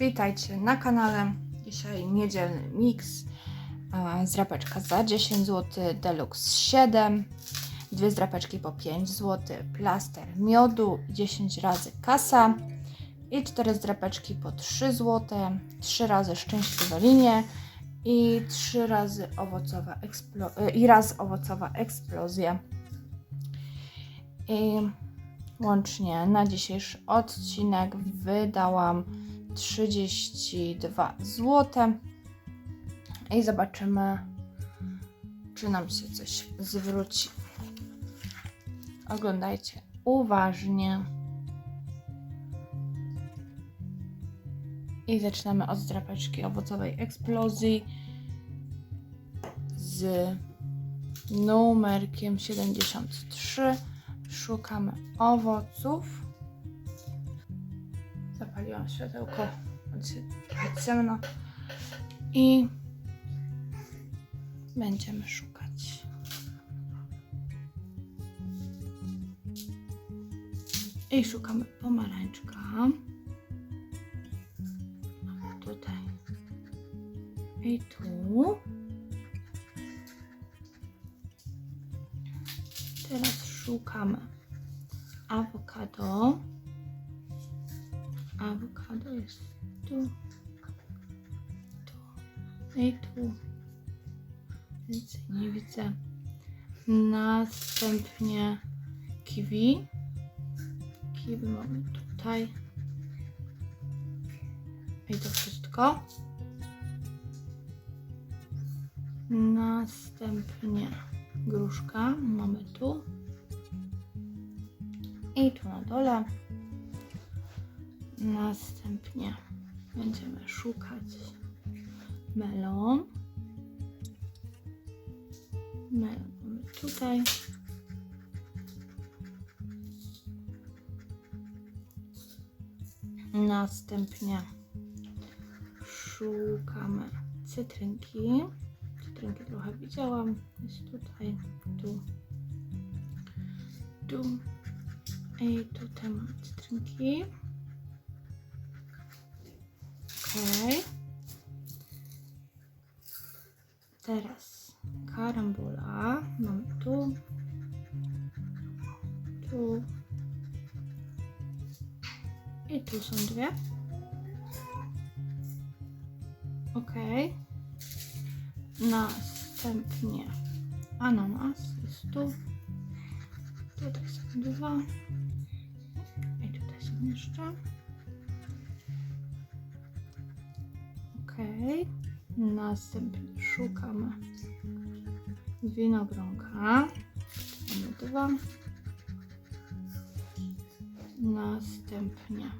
Witajcie na kanale. Dzisiaj niedzielny mix. E, Zdrapeczka za 10 zł, Deluxe 7, dwie zdrapeczki po 5 zł, plaster miodu 10 razy kasa i cztery zdrapeczki po 3 zł, 3 razy szczęśliwe linie i 3 razy owocowa e, i raz owocowa eksplozja. I łącznie na dzisiejszy odcinek wydałam 32 zł. I zobaczymy, czy nam się coś zwróci. Oglądajcie uważnie. I zaczynamy od drapeczki owocowej eksplozji z numerkiem 73. Szukamy owoców. Zapaliłam światełko, trochę ciemno. I będziemy szukać. I szukamy pomarańczka. Mamy Tutaj. I tu. Teraz szukamy awokado. Awokado jest tu, tu i tu. Więcej nie widzę. Następnie kiwi. Kiwi mamy tutaj. I to wszystko. Następnie gruszka mamy tu. I tu na dole. Następnie będziemy szukać melon. Melon mamy tutaj. Następnie szukamy cytrynki. Cytrynki trochę widziałam. Jest tutaj, tu, tu. I tutaj mamy cytrynki. Okej. Teraz karambola. Mamy tu. Tu. I tu są dwie. Okej. Następnie ananas jest tu. Tutaj są dwa. I tutaj są jeszcze. Następnie szukamy winogronka. Mamy dwa. Następnie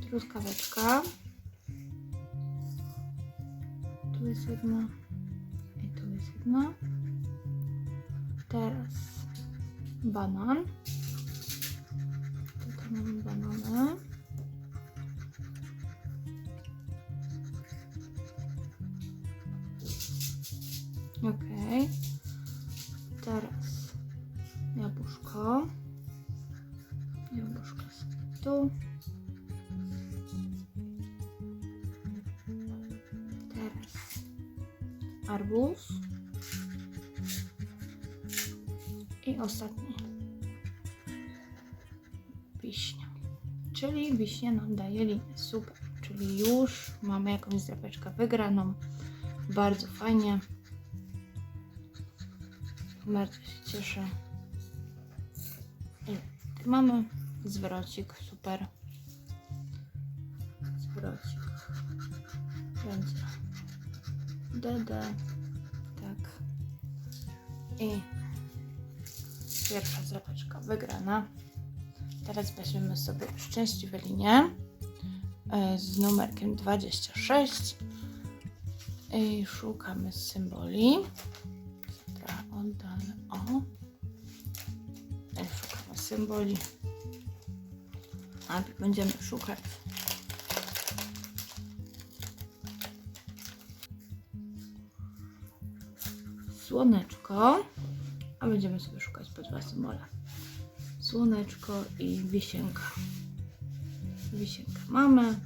truskaweczka. Tu jest jedna i tu jest jedna. Teraz banan. Czyli wiśnia nam daje linię. Super. Czyli już mamy jakąś zdrapeczkę wygraną. Bardzo fajnie. Bardzo się cieszę. I mamy zwrocik, super. Zwrocik. Będzie DD. Tak. I pierwsza zrapeczka wygrana. Teraz weźmiemy sobie szczęśliwe linie e, z numerkiem 26 i szukamy symboli. Trochę oddalę. O. I szukamy symboli. A będziemy szukać słoneczko, a będziemy sobie szukać po dwa symbole. Słoneczko i wisienka. Wisienkę mamy.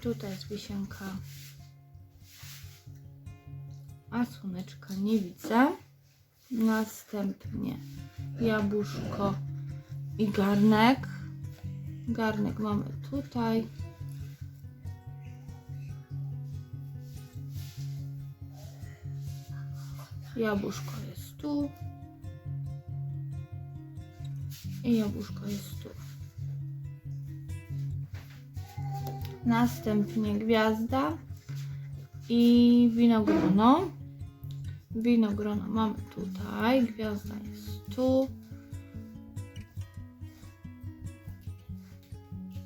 Tutaj jest wisienka. A słoneczka nie widzę. Następnie jabłuszko i garnek. Garnek mamy tutaj. Jabłuszko jest tu. I jabłuszko jest tu. Następnie gwiazda i winogrono. Winogrono mamy tutaj, gwiazda jest tu.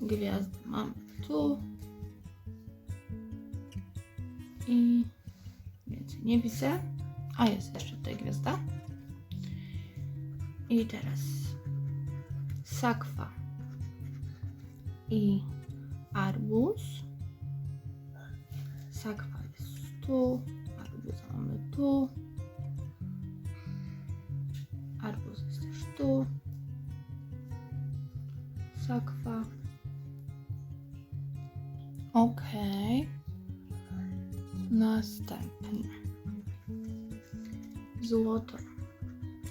Gwiazdę mamy tu. I więcej nie widzę. A jest jeszcze tutaj gwiazda. I teraz sakwa i arbuz. Sakwa jest tu, arbuz mamy tu. Arbuz jest też tu. Sakwa. Ok. Następny. Złoto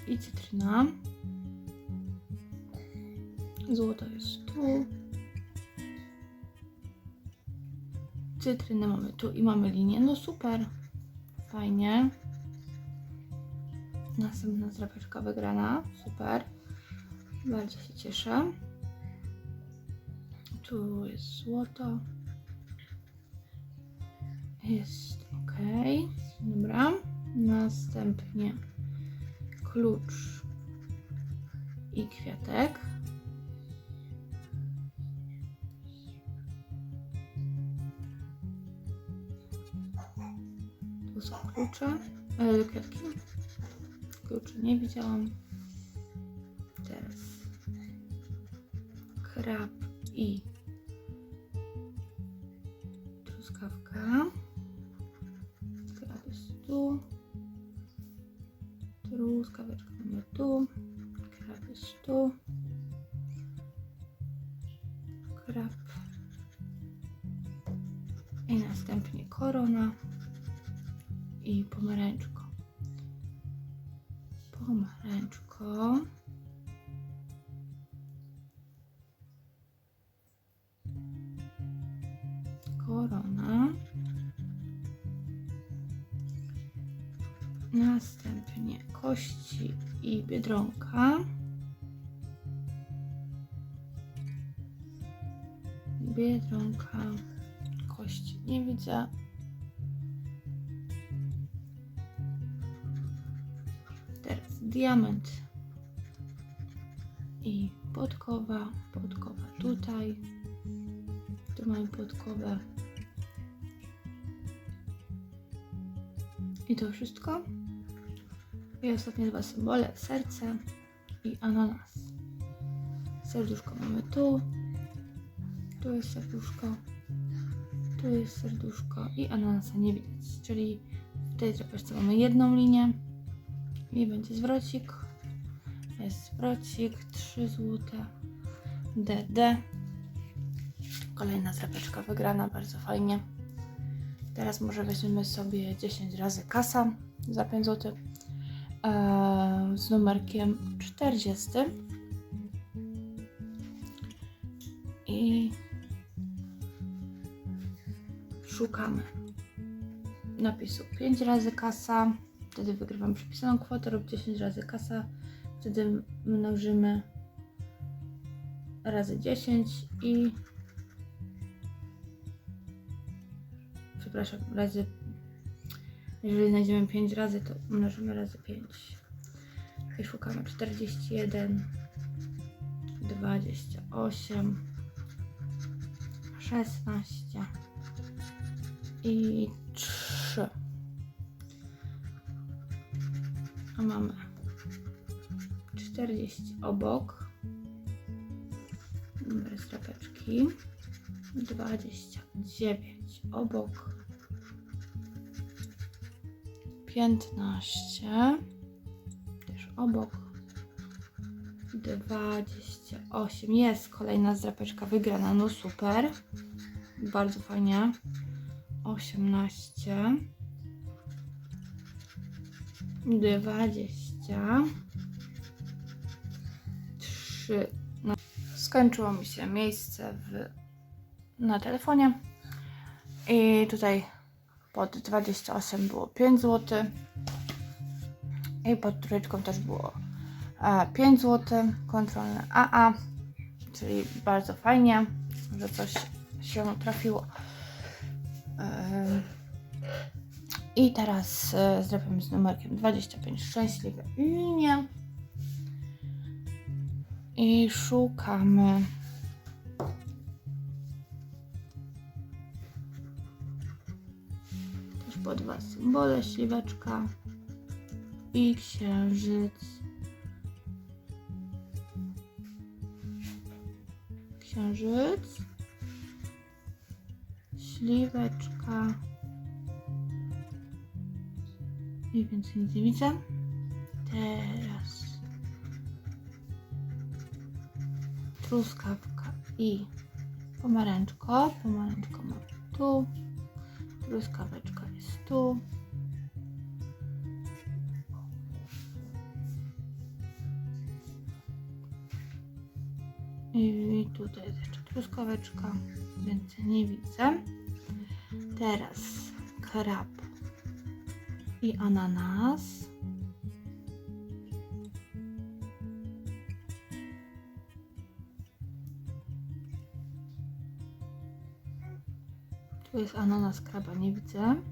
i cytryna. Złoto jest tu. Cytrynę mamy tu i mamy linię. No super. Fajnie. Następna drapeczka wygrana. Super. Bardzo się cieszę. Tu jest złoto. Jest ok. Dobra. Następnie klucz i kwiatek. Klucze, e. Kluczy nie widziałam. Teraz krab i truskawka. Krab jest tu. Truskaweczkę mamy tu. Krab jest tu. Krab. I następnie korona i pomarańczko. Pomarańczko. Korona. Następnie kości i biedronka. Biedronka. Kości nie widzę. Diament i podkowa. Podkowa tutaj. Tu mamy podkowę. I to wszystko. I ostatnie dwa symbole. Serce i ananas. Serduszko mamy tu. Tu jest serduszko. Tu jest serduszko i ananasa nie widać. Czyli w tej drapeczce mamy jedną linię i będzie zwrocik. Jest zwrocik, 3 złote. DD. Kolejna drapeczka wygrana, bardzo fajnie. Teraz może weźmiemy sobie 10 razy kasa za 5 zł eee, z numerkiem 40. I szukamy napisu 5 razy kasa, wtedy wygrywam przypisaną kwotę lub 10 razy kasa, wtedy mnożymy razy 10 i przepraszam, razy jeżeli znajdziemy 5 razy, to mnożymy razy 5 i szukamy 41 28 16 i mamy 40 obok. Numer strapeczki 29 obok. 15 też obok. 28 jest kolejna zdrapeczka wygrana, no super. Bardzo fajnie. 18 20 3 no. Skończyło mi się miejsce w, na telefonie. I tutaj pod 28 było 5 zł i pod trójeczką też było e, 5 zł kontrolne AA czyli bardzo fajnie, że coś się trafiło. Ym, I teraz e, zrobimy z numerkiem 25 szczęśliwe linie. I szukamy. Też po dwa symbole, śliweczka i księżyc. Księżyc. Śliweczka. I więcej nic nie widzę. Teraz truskawka i pomarańczko. Pomarańczko mam tu. Truskaweczka jest tu. I tutaj jest jeszcze truskaweczka, więcej nie widzę. Teraz krab i ananas. Tu jest ananas, kraba nie widzę.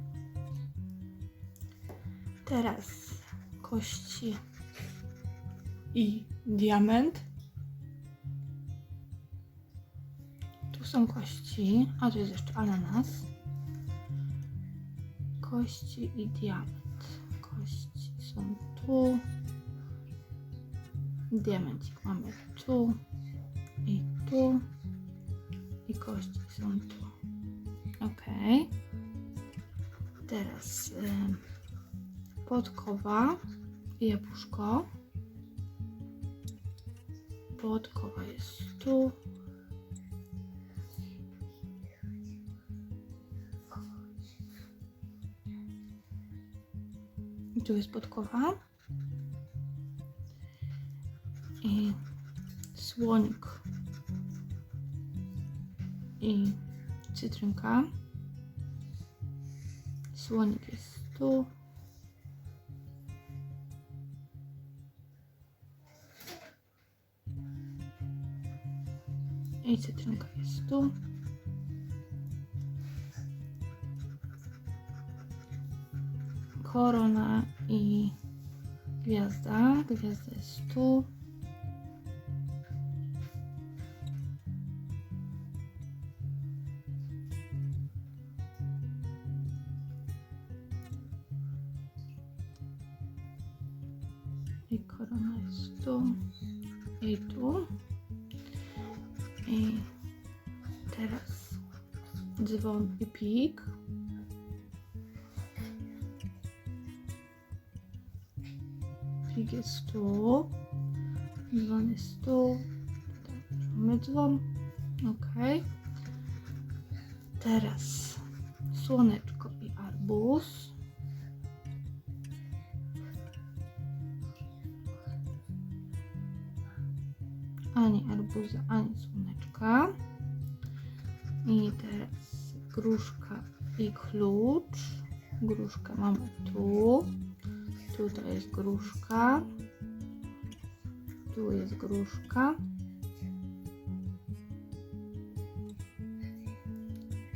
Teraz kości i diament. Tu są kości, a tu jest jeszcze ananas. Kości i diament. Są tu. Diamencik mamy tu i tu. I kości są tu. Ok. Teraz y, podkowa i jabłuszko. Podkowa jest tu. Tu jest podkowa. I słonik. I cytrynka. Słonik jest tu. I cytrynka jest tu. Korona i gwiazda. Gwiazda jest tu. I korona jest tu. I tu. I teraz dzwon i pik. Jest tu. Dzwon jest mamy dzwon. Ok. Teraz słoneczko i arbuz. Ani arbuza, ani słoneczka. I teraz gruszka i klucz. Gruszkę mamy tu. Tutaj jest gruszka. Tu jest gruszka.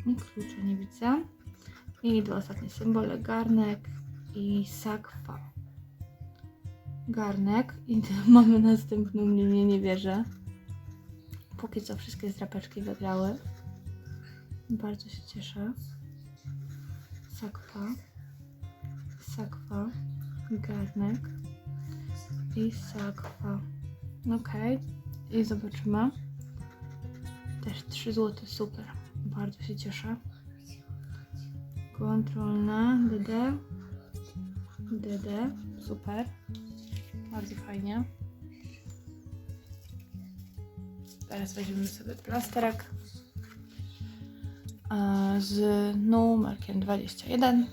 I klucza nie widzę. I dwa ostatnie symbole. Garnek i sakwa. Garnek. I mamy następną linię, nie wierzę. Póki co wszystkie zdrapeczki wygrały. Bardzo się cieszę. Sakwa. Sakwa. Garnek. I sakwa. Ok. I zobaczymy. Też 3 zł, super. Bardzo się cieszę. Kontrolna, DD. DD, super. Bardzo fajnie. Teraz weźmiemy sobie plasterek. e, z numerkiem 21.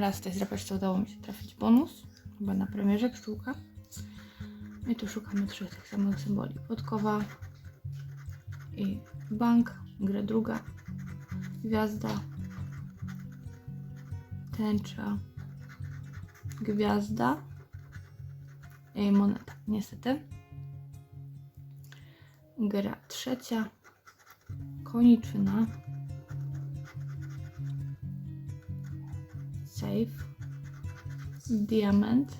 Raz tej zdrapeczce udało mi się trafić bonus, chyba na premierze pszczółka. I tu szukamy trzech tych samych symboli. Podkowa i bank, gra druga, gwiazda, tęcza, gwiazda i moneta. Niestety. Gra trzecia, koniczyna, safe, diament,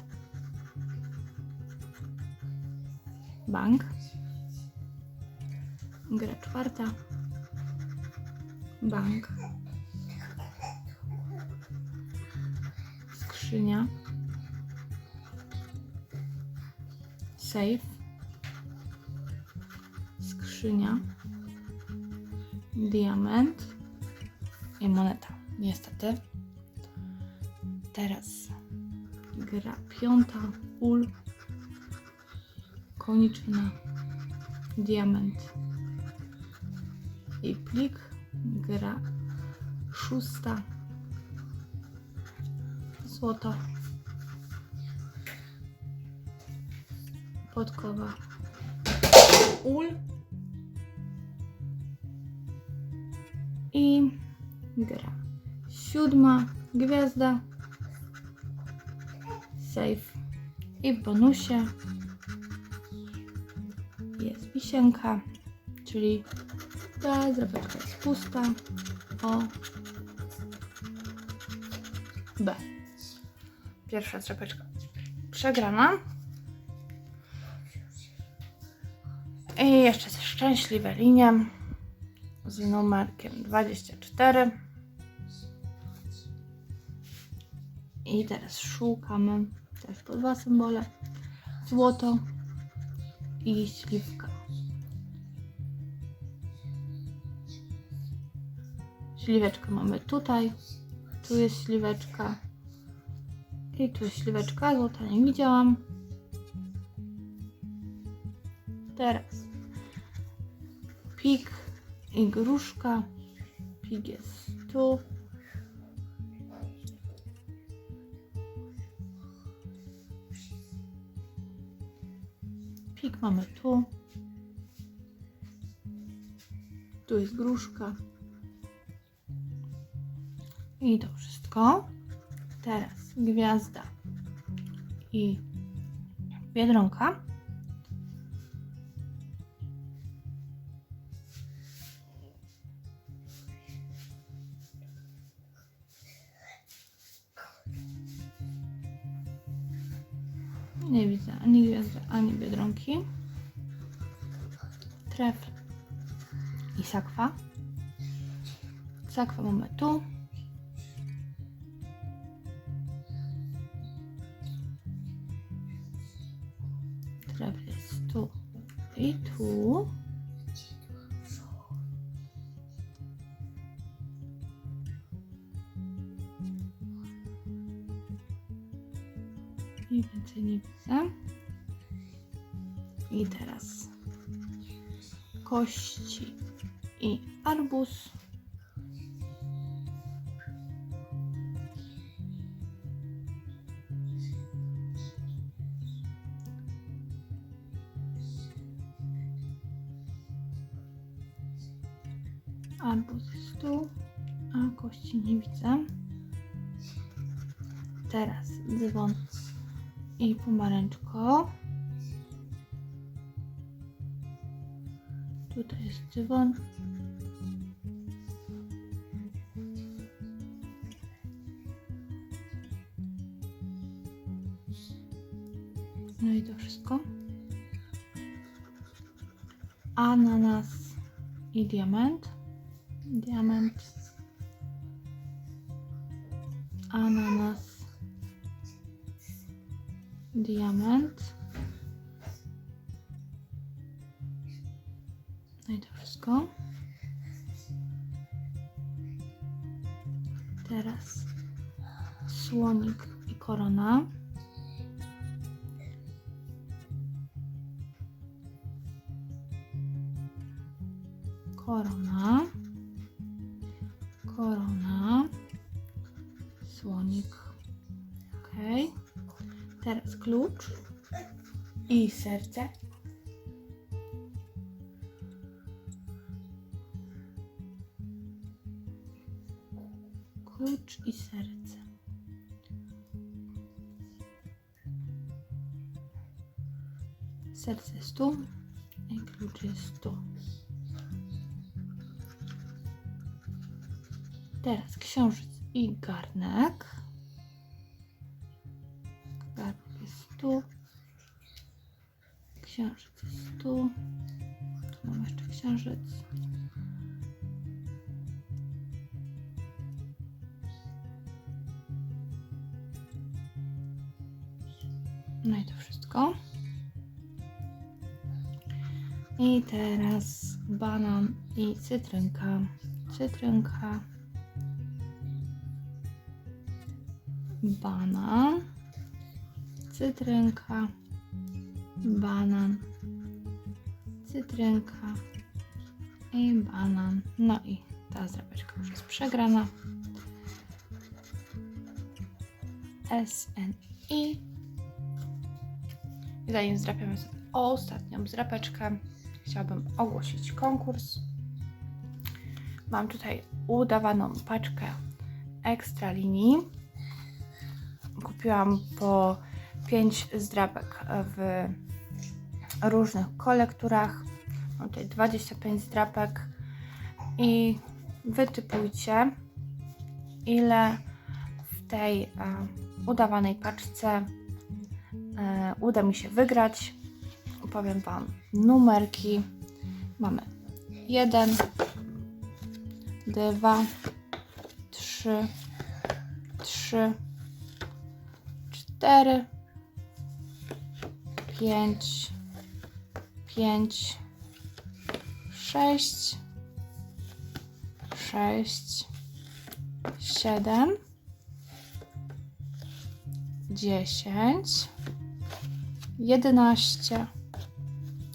bank, gra czwarta, bank, skrzynia, safe, skrzynia, diament. I moneta. Niestety. Teraz gra piąta, ul, koniczyna, diament. I plik. Gra szósta, złoto, podkowa, ul i gra. Siódma, gwiazda, safe i w bonusie jest wisienka, czyli ta zrapeczka jest pusta o B. Pierwsza zrapeczka przegrana. I jeszcze szczęśliwe linie z numerkiem 24. I teraz szukamy też po dwa symbole. Złoto i śliwka. Śliweczkę mamy tutaj. Tu jest śliweczka. I tu jest śliweczka. Złota nie widziałam. Teraz pik i gruszka. Pik jest tu. Mamy tu. Tu jest gruszka. I to wszystko. Teraz gwiazda i biedronka. Nie widzę ani gwiazdy, ani biedronki. Trefl i sakwa. Sakwa mamy tu. Kości i arbuz. Arbuz jest tu, a kości nie widzę. Teraz dzwon i pomarańczko. Tutaj jest dzwon. No i to wszystko. Ananas i diament. Teraz słonik i korona. korona, korona, słonik. Ok. Teraz klucz i serce. Serce jest tu i klucz jest tu. Teraz książec i garnek. Garnek jest tu. Książec jest tu. Tu mam jeszcze książec. No i to wszystko. I teraz banan i cytrynka. Cytrynka. Banan. Cytrynka. Banan. Cytrynka. I banan. No i ta zrabeczka już jest przegrana. S, N, I. I zanim zdrapiamy ostatnią zrapeczkę, chciałabym ogłosić konkurs. Mam tutaj udawaną paczkę ekstra linii. Kupiłam po 5 zdrapek w różnych kolekturach. Mam tutaj 25 zdrapek i wytypujcie ile w tej e, udawanej paczce e, uda mi się wygrać. Powiem Wam numerki. Mamy 1, 2, 3, 3, 4, 5, 5, 6, 6, 7, 10, 11,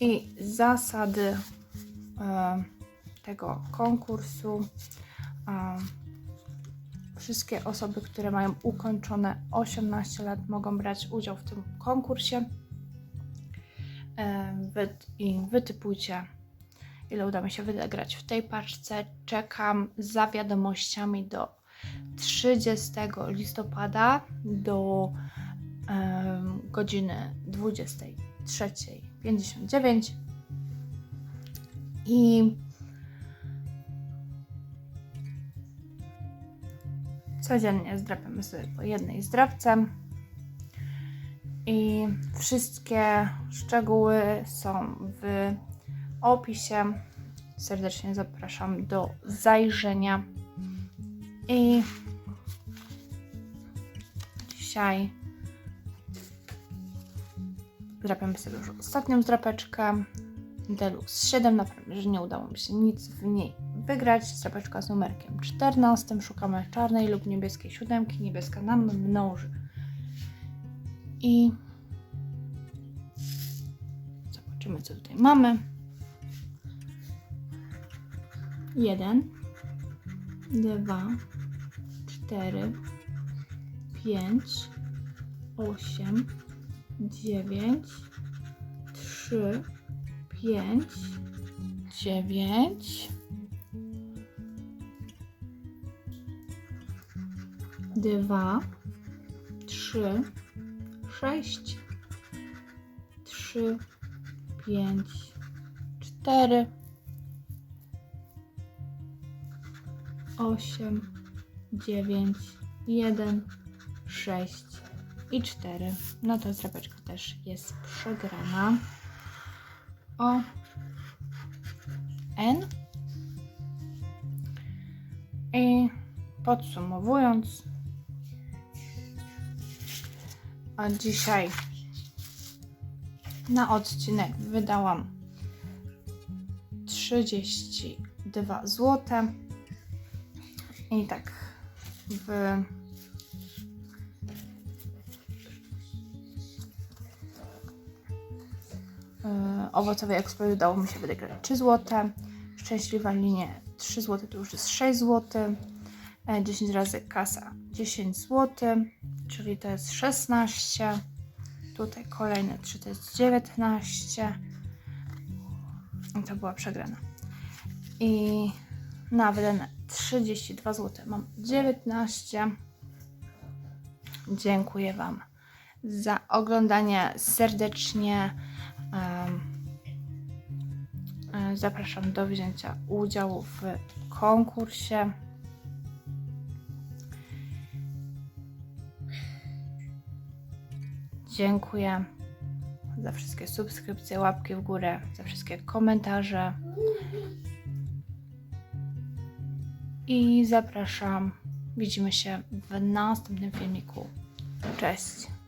i zasady e, tego konkursu. E, wszystkie osoby, które mają ukończone 18 lat, mogą brać udział w tym konkursie. E, I wytypujcie, ile uda mi się wygrać w tej paczce. Czekam za wiadomościami do 30 listopada do godziny 23. 59. I codziennie zdrapiamy sobie po jednej zdrapce. I wszystkie szczegóły są w opisie. Serdecznie zapraszam do zajrzenia. I dzisiaj zdrapiamy sobie już ostatnią zdrapeczkę. Deluxe 7. Naprawdę, że nie udało mi się nic w niej wygrać. Zdrapeczka z numerkiem 14. Szukamy czarnej lub niebieskiej siódemki. Niebieska nam mnoży. I zobaczymy, co tutaj mamy. Jeden, dwa, cztery, pięć, osiem, dziewięć, trzy, pięć, dziewięć, dwa, trzy, sześć, trzy, pięć, cztery, osiem, dziewięć, jeden, sześć i cztery. No to zrapeczka też jest przegrana. O N. podsumowując, a dzisiaj na odcinek wydałam 32 zł. I tak w e, owocowej eksplozie udało mi się wygrać 3 zł. Szczęśliwa linie 3 zł to już jest 6 zł. E, 10 razy kasa 10 zł, czyli to jest 16. Tutaj kolejne 3 to jest 19. I to była przegrana. I na wydane 32 zł mam 19. Dziękuję Wam za oglądanie serdecznie. e, Zapraszam do wzięcia udziału w konkursie. Dziękuję za wszystkie subskrypcje, łapki w górę, za wszystkie komentarze. I zapraszam. Widzimy się w następnym filmiku. Cześć.